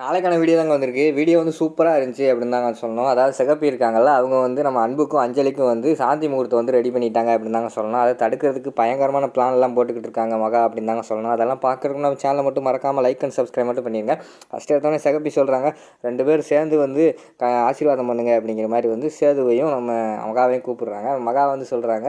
நாளைக்கான வீடியோ தாங்க வந்திருக்கு. வீடியோ வந்து சூப்பராக இருந்துச்சு அப்படின்னு தாங்க சொல்லணும். அதாவது சிகப்பி இருக்காங்கல்ல அவங்க வந்து நம்ம அன்புக்கும் அஞ்சலிக்கும் வந்து சாந்தி முகூர்த்தம் வந்து ரெடி பண்ணிட்டாங்க அப்படின்னு தாங்க சொல்லணும். அதை தடுக்கிறதுக்கு பயங்கரமான பிளான்லாம் போட்டுக்கிட்டு இருக்காங்க மகா அப்படின்னு தாங்க சொல்லணும். அதெல்லாம் பார்க்குறதுக்கு நம்ம சேனலை மட்டும் மறக்காமல் லைக் அண்ட் சப்ஸ்கிரைப் மட்டும் பண்ணிடுங்க ஃபஸ்ட்டு எடுத்தோடனே சிகப்பி சொல்கிறாங்க ரெண்டு பேரும் சேர்ந்து வந்து க ஆசீர்வாதம் பண்ணுங்க அப்படிங்கிற மாதிரி வந்து சேதுவையும் நம்ம மகாவையும் கூப்பிடுறாங்க. மகா வந்து சொல்கிறாங்க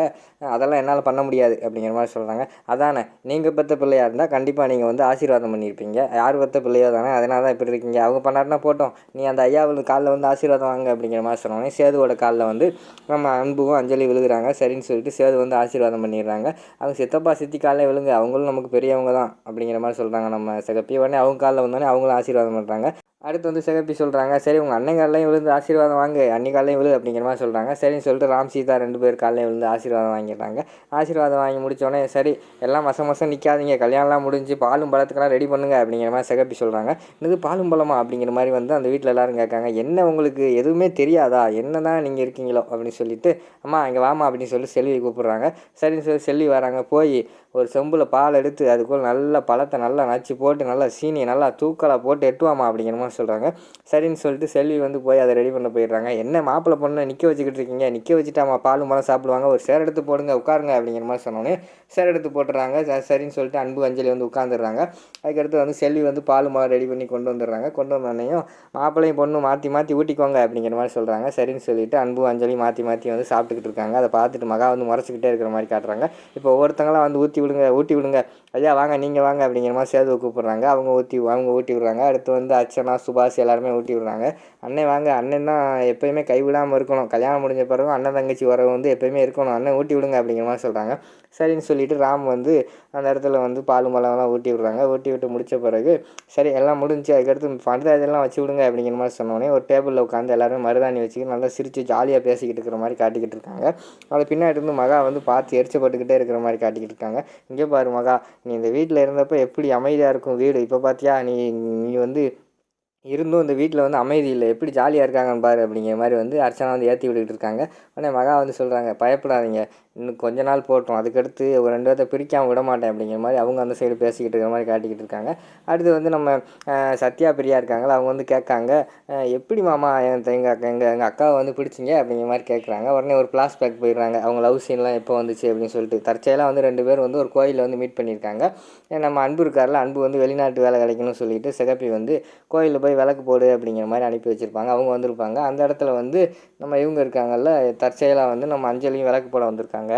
அதெல்லாம் என்னால் பண்ண முடியாது அப்படிங்கிற மாதிரி சொல்கிறாங்க அதானே நீங்கள் பெற்ற பிள்ளையாக இருந்தால் கண்டிப்பாக நீங்கள் வந்து ஆசீர்வாதம் பண்ணியிருப்பீங்க யார் பெற்ற பிள்ளையோ தானே அதனால தான் இப்படி இருக்கீங்க. அவங்க பண்ணாருன்னா போட்டோம். நீ அந்த ஐயா வந்து காலில் வந்து ஆசீர்வாதம் வாங்க அப்படிங்கிற மாதிரி சொன்னோடனே சேதுவோட காலில் வந்து நம்ம அன்பும் அஞ்சலி விழுகிறாங்க. சரின்னு சொல்லிட்டு சேது வந்து ஆசீர்வாதம் பண்ணிடுறாங்க. அவங்க சித்தப்பா சித்தி காலில் விழுங்க. அவங்களும் நமக்கு பெரியவங்க தான் அப்படிங்கிற மாதிரி சொல்கிறாங்க நம்ம சகப்பி உடனே அவங்க காலில் வந்தோடனே அவங்களும் ஆசீர்வாதம் பண்ணுறாங்க அடுத்து வந்து சிகப்பி சொல்கிறாங்க சரி உங்கள் அண்ணன் காலையும் விழுந்து ஆசீர்வாதம் வாங்க. அன்னி காலையும் விழு அப்படிங்கிற மாதிரி சொல்கிறாங்க சரின்னு சொல்லிட்டு ராம் சீதா ரெண்டு பேர் காலையும் விழுந்து ஆசீர்வாதம் வாங்கிடுறாங்க. ஆசீர்வாதம் வாங்கி முடித்தோடனே சரி எல்லாம் மசம் மசம் நிற்காதீங்க கல்யாணம்லாம் முடிஞ்சு பாலும் பழத்துக்கெல்லாம் ரெடி பண்ணுங்க அப்படிங்கிற மாதிரி சிகப்பி சொல்கிறாங்க இது பாலும் பழமா அப்படிங்கிற மாதிரி வந்து அந்த வீட்டில் எல்லோரும் கேட்காங்க. என்ன உங்களுக்கு? எதுவுமே தெரியாதா? என்ன தான் நீங்கள் இருக்கீங்களோ அப்படின்னு சொல்லிட்டு அம்மா இங்கே வாமா அப்படின்னு சொல்லி செல்வி கூப்பிட்றாங்க. சரின்னு சொல்லி செல்வி வராங்க. போய் ஒரு செம்பில் பால் எடுத்து அதுக்குள்ள நல்ல பழத்தை நல்லா நச்சு போட்டு நல்லா சீனியை நல்லா தூக்கலாக போட்டு எட்டுவாமா அப்படிங்கிற மாதிரி சொல்கிறாங்க சரின்னு சொல்லிட்டு செல்வி வந்து போய் அதை ரெடி பண்ண போயிடுறாங்க. என்ன மாப்பிள்ளை பொண்ணை நிற்க வச்சுக்கிட்டு இருக்கீங்க? நிற்க வச்சுட்டாமா பாலும் மரம் சாப்பிடுவாங்க. ஒரு சேர் எடுத்து போடுங்க உட்காருங்க அப்படிங்கிற மாதிரி சொன்னோன்னே சேர் எடுத்து போட்டுறாங்க. சரின்னு சொல்லிட்டு அன்பு அஞ்சலி வந்து உட்காந்துடுறாங்க அதுக்கடுத்து வந்து செல்வி வந்து பால் மரம் ரெடி பண்ணி கொண்டு வந்துடுறாங்க. கொண்டு வந்தோடனையும் மாப்பிள்ளையும் பொண்ணு மாற்றி மாற்றி ஊட்டிக்கோங்க அப்படிங்கிற மாதிரி சொல்கிறாங்க சரின்னு சொல்லிட்டு அன்பு அஞ்சலி மாற்றி மாற்றி வந்து சாப்பிட்டுக்கிட்டு இருக்காங்க. அதை பார்த்துட்டு மகா வந்து முறைச்சிக்கிட்டே இருக்கிற மாதிரி காட்டுறாங்க. இப்போ ஒவ்வொருத்தங்களாம் வந்து ஊற்றி விடுங்க ஊட்டி விடுங்க ஐயா வாங்க நீங்கள் வாங்க அப்படிங்கிற மாதிரி சேதுவை கூப்பிட்றாங்க. அவங்க ஊற்றி அவங்க ஊட்டி விடுறாங்க. அடுத்து வந்து அர்ச்சனா சுபாஷ் எல்லாருமே ஊட்டி விடுறாங்க. அண்ணன் வாங்க. அண்ணன் தான் எப்போயுமே கைவிடாமல் இருக்கணும். கல்யாணம் முடிஞ்ச பிறகு அண்ணன் தங்கச்சி வரவு வந்து எப்போயுமே இருக்கணும். அண்ணன் ஊட்டி விடுங்க அப்படிங்கிற மாதிரி சொல்கிறாங்க சரின்னு சொல்லிட்டு ராம் வந்து அந்த இடத்துல வந்து பால் மலம்லாம் ஊட்டி விடுறாங்க. ஊட்டி விட்டு முடிச்ச பிறகு சரி எல்லாம் முடிஞ்சு அதுக்கடுத்து பண்டிதாயெல்லாம் வச்சு விடுங்க அப்படிங்கிற மாதிரி சொன்னோடனே ஒரு டேபிளில் உட்காந்து எல்லாருமே மருதாணி வச்சுக்கி நல்லா சிரித்து ஜாலியாக பேசிக்கிட்டு இருக்கிற மாதிரி காட்டிக்கிட்டு இருக்காங்க. அதை பின்னாடி இருந்து மகா வந்து பார்த்து எரிச்சப்பட்டுக்கிட்டே இருக்கிற மாதிரி காட்டிக்கிட்டு இருக்காங்க. இங்கே பாரு மகா நீ இந்த வீட்டில் இருந்தப்போ எப்படி அமைதியாக இருக்கும் வீடு? இப்போ பார்த்தியா நீ நீ வந்து இருந்தும் இந்த வீட்டில் வந்து அமைதி இல்லை. எப்படி ஜாலியாக இருக்காங்கன்னு பாரு அப்படிங்கிற மாதிரி வந்து அர்ச்சனா வந்து ஏற்றி விட்டுக்கிட்டு இருக்காங்க. உடனே மகா வந்து சொல்கிறாங்க பயப்படாதீங்க. இன்னும் கொஞ்ச நாள் போட்டோம். அதுக்கடுத்து ஒரு ரெண்டு பேர்த்த பிரிக்காமல் விட மாட்டேன். அப்படிங்கிற மாதிரி அவங்க அந்த சைடு பேசிக்கிட்டு இருக்கிற மாதிரி காட்டிக்கிட்டு இருக்காங்க. அடுத்து வந்து நம்ம சத்யா பிரியா இருக்காங்களா அவங்க வந்து கேட்காங்க எப்படி மாமா என் எங்கள் எங்கள் எங்கள் அக்காவை வந்து பிடிச்சிங்க? அப்படிங்கிற மாதிரி கேட்குறாங்க. உடனே ஒரு பேக் போயிடுறாங்க. அவங்க லவ் சீன்லாம் எப்போ வந்துச்சு அப்படின்னு சொல்லிட்டு. தற்செயலாக வந்து ரெண்டு பேர் வந்து ஒரு கோயிலில் வந்து மீட் பண்ணியிருக்காங்க. நம்ம அன்பு இருக்கார்ல அன்பு வந்து வெளிநாட்டு வேலை கிடைக்கணும்னு சொல்லிட்டு சிகப்பி வந்து கோயிலில் போய் விளக்கு போடு அப்படிங்கிற மாதிரி அனுப்பி வச்சுருப்பாங்க. அவங்க வந்திருப்பாங்க. அந்த இடத்துல வந்து நம்ம இவங்க இருக்காங்கல்ல தற்செயலாக வந்து நம்ம அஞ்சலியும் விளக்கு போட வந்திருக்காங்க.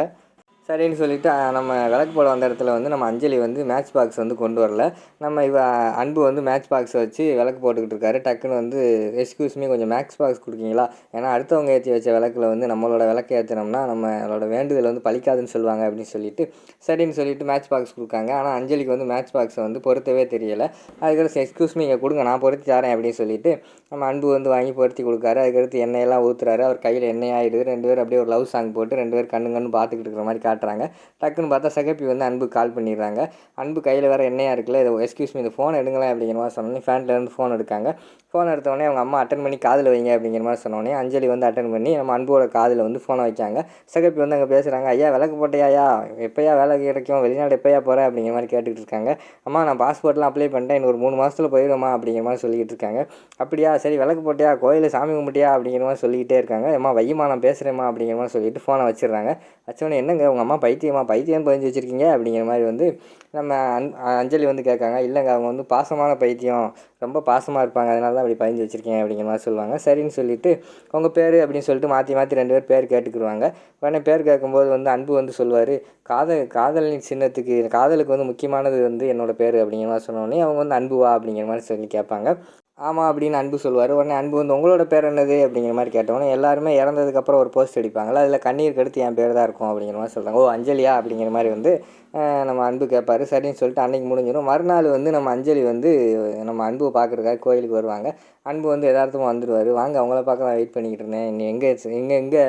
சரின்னு சொல்லிவிட்டு நம்ம விளக்கு போட வந்த இடத்துல வந்து நம்ம அஞ்சலி வந்து மேட்ச் பாக்ஸ் வந்து கொண்டு வரல. நம்ம இவ அன்பு வந்து மேட்ச் பாக்ஸை வச்சு விளக்கு போட்டுக்கிட்டு இருக்காரு. டக்குன்னு வந்து எக்ஸ்கியூஸ்மி கொஞ்சம் மேட்ச் பாக்ஸ் கொடுக்கீங்களா? ஏன்னா அடுத்தவங்க ஏற்றி வச்ச விளக்கில் வந்து நம்மளோட விளக்கு ஏற்றினோம்னா நம்மளோட வேண்டுதல் வந்து பழிக்காதுன்னு சொல்லுவாங்க அப்படின்னு சொல்லிட்டு சரின்னு சொல்லிட்டு மேட்ச் பாக்ஸ் கொடுக்காங்க. ஆனால் அஞ்சலிக்கு வந்து மேட்ச் பாக்ஸை வந்து பொருத்தவே தெரியலை. அதுக்கடுத்து எக்ஸ்கியூஸ்மி இங்கே கொடுங்க நான் பொருத்தி தரேன் அப்படின்னு சொல்லிட்டு நம்ம அன்பு வந்து வாங்கி பொருத்தி கொடுக்காரு. அதுக்கடுத்து எண்ணெயெல்லாம் ஊற்றுறாரு அவர் கையில் எண்ணெய் ஆகிடுது ரெண்டு பேர் அப்படியே ஒரு லவ் சாங் போட்டு ரெண்டு பேர் கண்ணு கண்ணு பார்த்துக்கிட்டு இருக்கிற மாதிரி காட்டுறாங்க. டக்குன்னு பார்த்தா சகப்பி வந்து அன்பு கால் பண்ணிடுறாங்க. அன்பு கையில் வேறு என்னையாக இருக்குல்ல இதை எக்ஸ்கியூஸ் மீ இந்த ஃபோன் எடுங்களேன் அப்படிங்கிற மாதிரி சொன்னோன்னே ஃபேன்லேருந்து ஃபோன் எடுக்காங்க. ஃபோன் எடுத்தோடனே அவங்க அம்மா அட்டன் பண்ணி காதில் வைங்க அப்படிங்கிற மாதிரி சொன்னோடனே அஞ்சலி வந்து அட்டன் பண்ணி நம்ம அன்போட காதில் வந்து ஃபோனை வைக்காங்க சகப்பி வந்து அங்கே பேசுகிறாங்க ஐயா விளக்கு போட்டையாயா எப்போயா வேலை கிடைக்கும்? வெளிநாடு எப்போயா போகிறேன் அப்படிங்கிற மாதிரி கேட்டுக்கிட்டு இருக்காங்க. அம்மா நான் பாஸ்போர்ட்லாம் அப்ளை பண்ணிட்டேன். இன்னும் ஒரு மூணு மாதத்தில் போயிடுமா அப்படிங்கிற மாதிரி சொல்லிக்கிட்டு இருக்காங்க. அப்படியா? சரி விளக்கு போட்டியா? கோயிலில் சாமி கும்பிட்டியா? அப்படிங்கிற மாதிரி சொல்லிக்கிட்டே இருக்காங்க. அம்மா வையம்மா நான் பேசுகிறேம்மா அப்படிங்கிற மாதிரி சொல்லிட்டு ஃபோனை வச்சிடுறாங்க. வச்சோடனே என்னங்க உங்கள் அம்மா பைத்தியமா பைத்தியம் பதிஞ்சு வச்சுருக்கீங்க அப்படிங்கிற மாதிரி வந்து நம்ம அன் அஞ்சலி வந்து கேட்காங்க. இல்லைங்க அவங்க வந்து பாசமான பைத்தியம் ரொம்ப பாசமாக இருப்பாங்க அதனால தான் அப்படி பதிஞ்சு வச்சுருக்கேன் அப்படிங்கிற மாதிரி சொல்லுவாங்க. சரின்னு சொல்லிட்டு உங்கள் பேர் அப்படின்னு சொல்லிட்டு மாற்றி மாற்றி ரெண்டு பேர் பேர் கேட்டுக்கிடுவாங்க உடனே பேர் கேட்கும்போது வந்து அன்பு வந்து சொல்லுவார். காதல் காதலின் சின்னத்துக்கு காதலுக்கு வந்து முக்கியமானது வந்து என்னோடய பேர் அப்படிங்கிற மாதிரி சொன்னோடனே அவங்க வந்து அன்புவா அப்படிங்கிற மாதிரி சொல்லி கேட்பாங்க. ஆமாம் அப்படின்னு அன்பு சொல்லுவார். உடனே அன்பு வந்து உங்களோட பேர் என்னது? அப்படிங்கிற மாதிரி கேட்டோன்னே எல்லாருமே இறந்ததுக்கப்புறம் ஒரு போஸ்ட் அடிப்பாங்களா அதில் கண்ணீருக்கு அடுத்து என் பேர் தான் இருக்கும் அப்படிங்கிற மாதிரி சொல்கிறாங்க ஓ அஞ்சலியா? அப்படிங்கிற மாதிரி வந்து நம்ம அன்பு கேட்பார் சரின்னு சொல்லிட்டு அன்றைக்கி முடிஞ்சிடும் மறுநாள் வந்து நம்ம அஞ்சலி வந்து நம்ம அன்பு பார்க்குறதுக்காக கோயிலுக்கு வருவாங்க. அன்பு வந்து எதார்த்தமாக வந்துடுவார் வாங்க அவங்கள பார்க்க நான் வெயிட் பண்ணிக்கிட்டு இருந்தேன். நீ எங்கே எங்கே எங்கே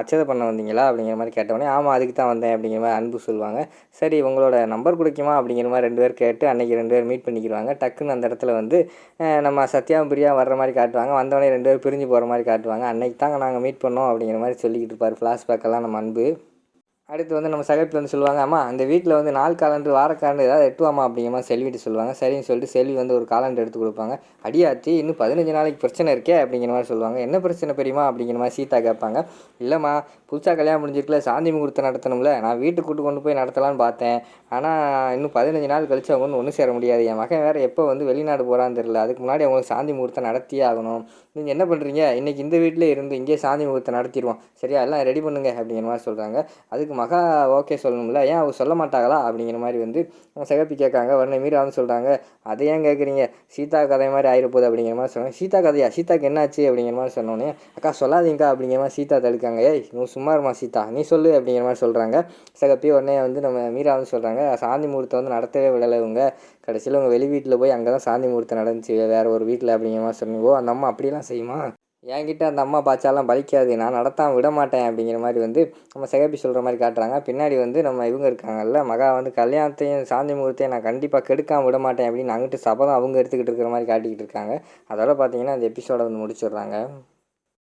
அச்சதை பண்ண வந்தீங்களா? அப்படிங்கிற மாதிரி கேட்டவொடனே ஆமாம் அதுக்கு தான் வந்தேன். அப்படிங்கிற மாதிரி அன்பு சொல்லுவாங்க. சரி உங்களோட நம்பர் கொடுக்குமா அப்படிங்கிற மாதிரி ரெண்டு பேர் கேட்டு அன்றைக்கி ரெண்டு பேர் மீட் பண்ணிக்கிடுவாங்க. டக்குன்னு அந்த இடத்துல வந்து நம்ம சத்யாவும் பிரியா வர்ற மாதிரி காட்டுவாங்க. வந்தவொடனே ரெண்டு பேர் பிரிஞ்சு போகிற மாதிரி காட்டுவாங்க. அன்னைக்கு தாங்க நாங்கள் மீட் பண்ணோம் அப்படிங்கிற மாதிரி சொல்லிக்கிட்டு இருப்பார். ஃப்ளாஷ்பேக்கெல்லாம் நம்ம அன்பு. அடுத்து வந்து நம்ம சகப்பி வந்து சொல்லுவாங்க அம்மா அந்த வீட்டில் வந்து நாள் காலண்டர் வார காலண்டர் ஏதாவது எட்டுவாமா அப்படிங்கம்மா செல்விட்டு சொல்லுவாங்க. சரின்னு சொல்லிட்டு செல்வி வந்து ஒரு காலண்டர் எடுத்து கொடுப்பாங்க. அடியாத்தி இன்னும் பதினஞ்சு நாளைக்கு பிரச்சனை இருக்கே அப்படிங்கிற மாதிரி சொல்லுவாங்க. என்ன பிரச்சனை பெரியமா அப்படிங்கிற மாதிரி சீதா கேட்பாங்க. இல்லைம்மா புதுசாக கல்யாணம் முடிஞ்சிருக்கல சாந்தி முகூர்த்தம் நடத்தணும்ல நான் வீட்டுக்கு கூட்டு கொண்டு போய் நடத்தலான்னு பார்த்தேன். ஆனால் இன்னும் பதினஞ்சு நாள் கழிச்சு அவங்க ஒன்று ஒன்றும் சேர முடியாது. என் மகன் வேறு எப்போ வந்து வெளிநாடு போகிறான்னு தெரியல. அதுக்கு முன்னாடி அவங்களுக்கு சாந்தி முகூர்த்தம் நடத்தியே ஆகணும். நீங்கள் என்ன பண்ணுறீங்க இன்றைக்கி இந்த வீட்டிலே இருந்து இங்கேயே சாந்தி முகூர்த்தம் நடத்திடுவோம். சரியா? எல்லாம் ரெடி பண்ணுங்க அப்படிங்கிற மாதிரி சொல்கிறாங்க அதுக்கு மகா ஓகே சொல்லணும்ல ஏன் அவங்க சொல்ல மாட்டாங்களா? அப்படிங்கிற மாதிரி வந்து சிகப்பி கேட்காங்க உடனே மீரான்னு சொல்கிறாங்க அதை ஏன் கேட்குறீங்க? சீதா கதை மாதிரி ஆயிரப்போகுது அப்படிங்கிற மாதிரி சொன்னாங்க. சீதா கதையா? சீதாக்கு என்னாச்சு? அப்படிங்கிற மாதிரி சொன்னோன்னே அக்கா சொல்லாதீங்கக்கா அப்படிங்கிற மாதிரி சீதா தடுக்காங்க. ஏய் நீ சும்மா இருமா சீதா நீ சொல்லு அப்படிங்கிற மாதிரி சொல்கிறாங்க சிகப்பி உடனே வந்து நம்ம மீரா வந்து சொல்கிறாங்க சாந்தி முகூர்த்தம் வந்து நடத்தவே விடலை இவங்க. கடைசியில் உங்கள் வெளி வீட்டில் போய் அங்கே தான் சாந்தி முகூர்த்தம் நடந்துச்சு. வேறு ஒரு வீட்டில் அப்படிங்கிற மாதிரி சொன்னீங்க. ஓ அந்த அம்மா அப்படிலாம் செய்யுமா? என்கிட்ட அந்த அம்மா பாய்ச்சாலாம் பலிக்காது நான் நடத்தாம விட மாட்டேன் அப்படிங்கிற மாதிரி வந்து நம்ம சிகப்பி சொல்கிற மாதிரி காட்டுறாங்க. பின்னாடி வந்து நம்ம இவங்க இருக்காங்கல்ல மகா வந்து கல்யாணத்தையும் சாந்தி முகூர்த்தையும் நான் கண்டிப்பாக கெடுக்காம விட மாட்டேன் அப்படின்னு அங்கிட்டு சபதம் அவங்க எடுத்துக்கிட்டு இருக்கிற மாதிரி காட்டிக்கிட்டு இருக்காங்க. அதோட பார்த்தீங்கன்னா அந்த எபிசோடை வந்து முடிச்சிடுறாங்க.